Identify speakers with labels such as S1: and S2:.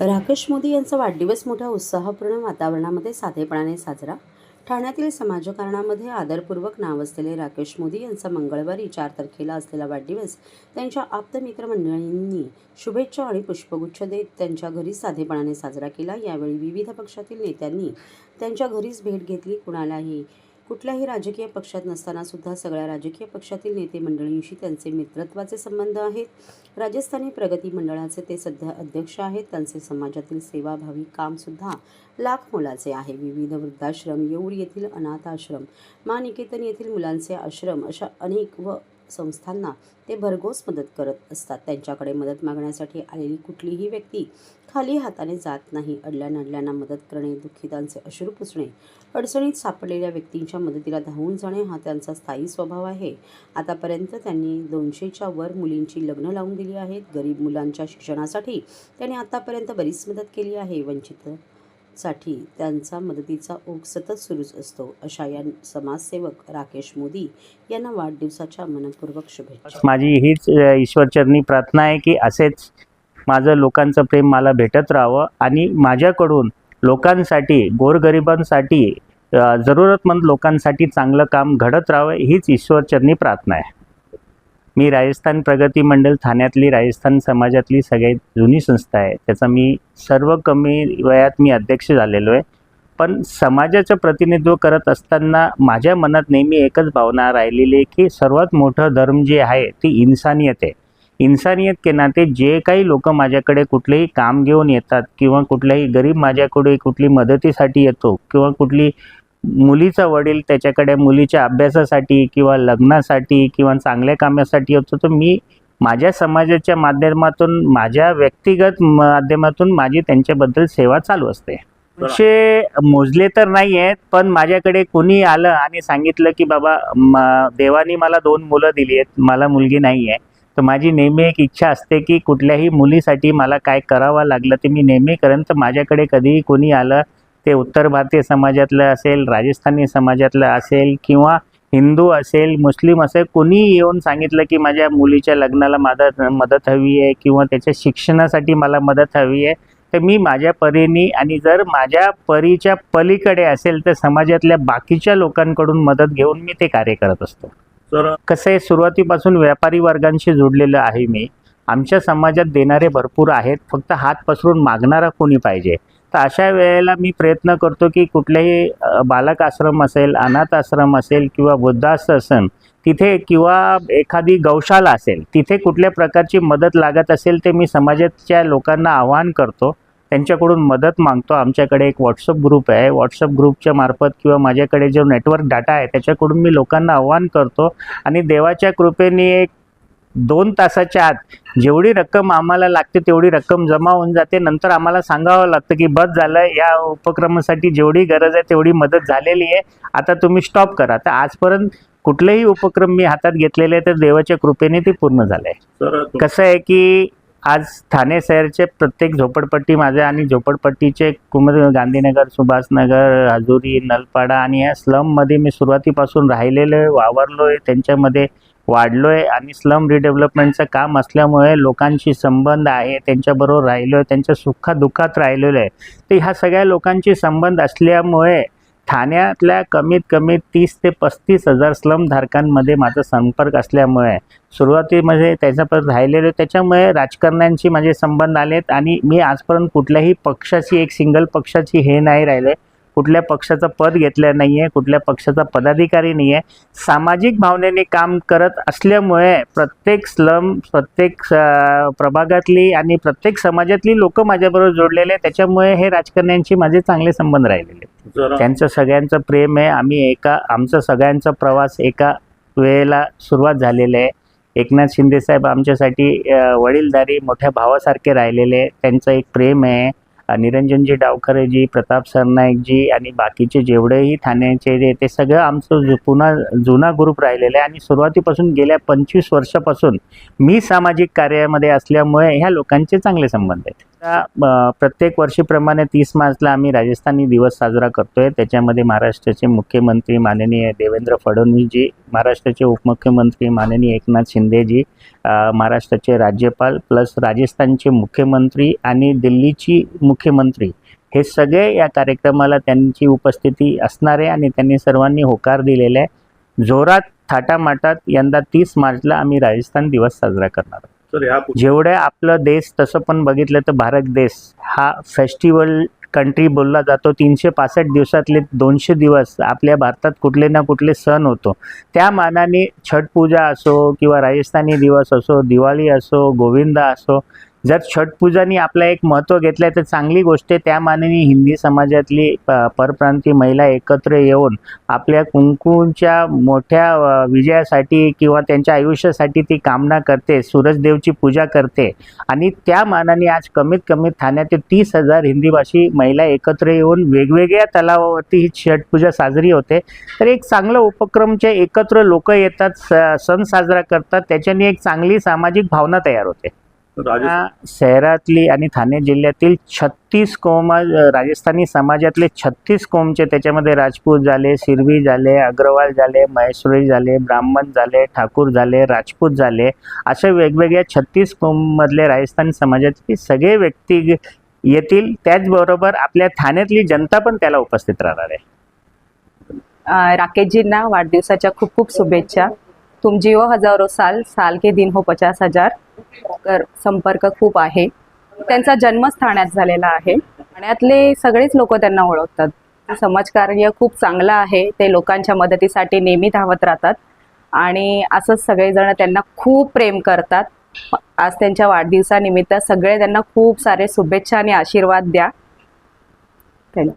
S1: राकेश मोदी यांचा वाढदिवस मोठ्या उत्साहपूर्ण वातावरणामध्ये साधेपणाने साजरा. ठाण्यातील समाजकारणामध्ये आदरपूर्वक नाव असलेले राकेश मोदी यांचा मंगळवारी चार तारखेला असलेला वाढदिवस त्यांच्या आप्तमित्रमंडळींनी शुभेच्छा आणि पुष्पगुच्छ देत त्यांच्या घरी साधेपणाने साजरा केला. यावेळी विविध पक्षातील नेत्यांनी त्यांच्या घरीच भेट घेतली. कुणालाही कुठल्याही राजकीय पक्षात नसताना सुद्धा सगळ्या राजकीय पक्षातील नेते मंडळींशी त्यांचे मित्रत्वाचे संबंध आहेत. राजस्थानी प्रगती मंडळाचे ते सध्या अध्यक्ष आहेत. त्यांचे समाजातील सेवाभावी कामसुद्धा लाख मोलाचे आहे. विविध वृद्धाश्रम येऊर येथील अनाथ आश्रम मा निकेतन येथील मुलांचे आश्रम अशा अनेक व संस्थांना ते भरघोस मदत करत असतात. त्यांच्याकडे मदत मागण्यासाठी आलेली कुठलीही व्यक्ती खाली हाताने जात नाही. अडल्या नडल्यांना मदत करणे दुःखितांचे अश्रू पुसणे अडचणीत सापडलेल्या व्यक्तींच्या मदतीला धावून जाणे हा त्यांचा स्थायी स्वभाव आहे. आतापर्यंत त्यांनी दोनशेच्या वर मुलींची लग्न लावून दिली आहेत. गरीब मुलांच्या शिक्षणासाठी त्यांनी आतापर्यंत बरीच मदत केली आहे. वंचित साठी त्यांचा मदतीचा ओघ सतत सुरूच असतो अशा या समाजसेवक राकेश मोदी यांना वाढदिवसाच्या मनपूर्वक शुभेच्छा.
S2: माझी हीच ईश्वरचरणी प्रार्थना आहे की असेच माझं लोकांचं प्रेम मला भेटत राहावं आणि माझ्याकडून लोकांसाठी गोरगरिबांसाठी जरूरतमंद लोकांसाठी चांगलं काम घडत राहावं हीच ईश्वरचरणी प्रार्थना आहे. मी राजस्थान प्रगती मंडळ ठाण्यातली राजस्थान समाजातली सगळ्यात जुनी संस्था आहे. त्याचा मी सर्व कमी वयात मी अध्यक्ष झालेलो आहे. पण समाजाचं प्रतिनिधित्व करत असताना माझ्या मनात नेहमी एकच भावना राहिलेली आहे की सर्वात मोठं धर्म जे आहे ती इन्सानियत आहे. इन्सानियत के नाते जे काही लोक माझ्याकडे कुठलेही काम घेऊन येतात किंवा कुठल्याही गरीब माझ्याकडे कुठली मदतीसाठी येतो किंवा कुठली मुलीचा वडील त्याच्याकडे मुलीच्या अभ्यासासाठी किंवा लग्नासाठी किंवा चांगल्या कामासाठी होतो तर मी माझ्या समाजाच्या माध्यमातून माझ्या व्यक्तिगत माध्यमातून माझी त्यांच्याबद्दल सेवा चालू असते. असे मोजले तर नाही आहेत पण माझ्याकडे कोणी आलं आणि सांगितलं की बाबा देवानी मला दोन मुलं दिली आहेत मला मुलगी नाही आहे तर माझी नेहमी एक इच्छा असते की कुठल्याही मुलीसाठी मला काय करावं लागलं ते मी नेहमी करेन तर माझ्याकडे कधीही कोणी आलं ते उत्तर भारतीय समाजातलं असेल राजस्थानी समाजातलं असेल किंवा हिंदू असेल मुस्लिम असेल कोणीही येऊन सांगितलं की माझ्या मुलीच्या लग्नाला मदत मदत हवी आहे किंवा त्याच्या शिक्षणासाठी मला मदत हवी आहे तर मी माझ्या परीने आणि जर माझ्या परीच्या पलीकडे असेल तर समाजातल्या बाकीच्या लोकांकडून मदत घेऊन मी ते कार्य करत असतो.
S3: तर
S2: कसं आहे सुरुवातीपासून व्यापारी वर्गांशी जोडलेलं आहे मी. आमच्या समाजात देणारे भरपूर आहेत फक्त हात पसरून मागणारा कोणी पाहिजे. तर अशा वेळेला मी प्रयत्न करतो की कुठलेही बालक आश्रम असेल अनाथ आश्रम असेल किंवा वृद्धाश्रम तिथे किंवा एखादी गौशाला असेल तिथे कुठल्या प्रकारची मदत लागत असेल ते मी समाजाच्या लोकांना आवाहन करतो. त्यांच्याकडून मदत मागतो. आमच्याकडे एक व्हॉट्सअप ग्रुप आहे. व्हॉट्सअप ग्रुपच्या मार्फत किंवा माझ्याकडे जो नेटवर्क डाटा आहे त्याच्याकडून मी लोकांना आव्हान करतो. आणि देवाच्या कृपेने एक दोन तासाच्या आत जेवढी रक्कम आम्हाला लागते तेवढी रक्कम जमा होऊन जाते. नंतर आम्हाला सांगावं लागतं की बस झालं या उपक्रमासाठी जेवढी गरज आहे तेवढी मदत झालेली आहे. आता तुम्ही स्टॉप करा. तर आजपर्यंत कुठलेही उपक्रम मी हातात घेतलेले तर देवाच्या कृपेने ते पूर्ण झालं आहे कसं आहे की आज ठाणे शहरचे प्रत्येक झोपडपट्टी माझ्या आणि झोपडपट्टीचे कुमद गांधीनगर सुभाषनगर हजुरी नलपाडा आणि या स्लममध्ये मी सुरुवातीपासून राहिलेलो आहे वावरलो आहे. त्यांच्यामध्ये वाढलो आहे आणि स्लम रिडेव्हलपमेंटचं काम असल्यामुळे लोकांशी संबंध आहे त्यांच्याबरोबर राहिलो आहे त्यांच्या सुखादुःखात राहिलेलो आहे. तर ह्या सगळ्या लोकांशी संबंध असल्यामुळे ठाण्यातल्या कमीत कमी तीस ते पस्तीस हजार स्लमधारकांमध्ये माझा संपर्क असल्यामुळे सुरुवातीमध्ये त्याच्यापर्यंत राहिलेलो त्याच्यामुळे राजकारण्यांशी माझे संबंध आलेत आणि मी आजपर्यंत कुठल्याही पक्षाची एक सिंगल पक्षाची हे नाही राहिले. कुठल्या पक्षाचं पद घेतलं नाही आहे कुठल्या पक्षाचा पदाधिकारी नाही आहे सामाजिक भावनेने काम करत असल्यामुळे प्रत्येक स्लम प्रत्येक प्रभागातली आणि प्रत्येक समाजातली लोक माझ्याबरोबर जोडलेले आहेत. त्याच्यामुळे हे राजकारण्यांशी माझे चांगले संबंध राहिलेले त्यांचं सगळ्यांचं प्रेम आहे. आम्ही एका आमचा सगळ्यांचा प्रवास एका वेळेला सुरुवात झालेला आहे. एकनाथ शिंदे साहेब आमच्यासाठी वडीलधारी मोठ्या भावासारखे राहिलेले. त्यांचं एक प्रेम आहे. निरंजनजी डावखरेजी प्रताप सरनाईकजी आणि बाकीचे जेवढेही ठाण्याचे जे ते सगळं आमचं जु- पुन्हा जुना ग्रुप राहिलेला आहे. आणि सुरुवातीपासून गेल्या पंचवीस वर्षापासून मी सामाजिक कार्यामध्ये असल्यामुळे ह्या लोकांचे चांगले संबंध आहेत. प्रत्येक वर्षीप्रमाणे तीस मार्चला आम्ही राजस्थानी दिवस साजरा करतोय. त्याच्यामध्ये महाराष्ट्राचे मुख्यमंत्री माननीय देवेंद्र फडणवीसजी महाराष्ट्राचे उपमुख्यमंत्री माननीय एकनाथ शिंदेजी महाराष्ट्राचे राज्यपाल प्लस राजस्थानचे मुख्यमंत्री आणि दिल्लीची मुख्यमंत्री. हे सगळे या कार्यक्रमाला त्यांची उपस्थिती असणार आहे आणि त्यांनी सर्वांनी होकार दिलेला आहे. जोरात थाटामाटात यंदा तीस मार्चला आम्ही राजस्थान दिवस साजरा करणार आहोत.
S3: जेवढ्या आपला
S2: जेवढे आपलं देश तसं पण बघितलं तर भारत देश हा फेस्टिवल कंट्री बोलला जातो. तीनशे पासष्ट दिवसातले दोनशे दिवस आपल्या भारतात कुठले ना कुठले सण होतो. त्या मानाने छठ पूजा असो किंवा राजस्थानी दिवस असो दिवाळी असो गोविंदा असो जर छठ पूजानी आपलं एक महत्त्व घेतलं तर चांगली गोष्ट आहे. त्या मानाने हिंदी समाजातली प- परप्रांतीय महिला एकत्र येऊन आपल्या कुंकुच्या मोठ्या विजयासाठी किंवा त्यांच्या आयुष्यासाठी ती कामना करते सूरजदेवची पूजा करते. आणि त्या मानाने आज कमीत कमी ठाण्यातील तीस हजार हिंदीभाषी महिला एकत्र येऊन वेगवेगळ्या तलावावरती ही छठपूजा साजरी होते. तर एक चांगलं उपक्रमचे एकत्र लोक येतात स- सण साजरा करतात त्याच्याने एक चांगली सामाजिक भावना तयार होते. शहरातली आणि ठाणे जिल्ह्यातील छत्तीस कोम राजस्थानी समाजातले छत्तीस कोमचे त्याच्यामध्ये राजपूत झाले सिरवी झाले अग्रवाल झाले महेश्वरी झाले ब्राह्मण झाले ठाकूर झाले राजपूत झाले. असे वेगवेगळ्या छत्तीस कोममधले राजस्थानी समाजाचे सगळे व्यक्ती येतील. त्याचबरोबर आपल्या ठाण्यातली जनता पण त्याला उपस्थित राहणार आहे.
S4: राकेशजींना वाढदिवसाच्या खूप खूप शुभेच्छा. तुम जिओ हजारो साल साल के दिन हो पचास हजार. संपर्क खूप आहे. त्यांचा जन्मच ठाण्यात झालेला आहे ठाण्यातले सगळेच लोक त्यांना ओळखतात. समाजकार्य खूप चांगलं आहे. ते लोकांच्या मदतीसाठी नेहमी धावत राहतात आणि असंच सगळेजण त्यांना खूप प्रेम करतात. आज त्यांच्या वाढदिवसानिमित्त सगळे त्यांना खूप सारे शुभेच्छा आणि आशीर्वाद द्या. थँक्यू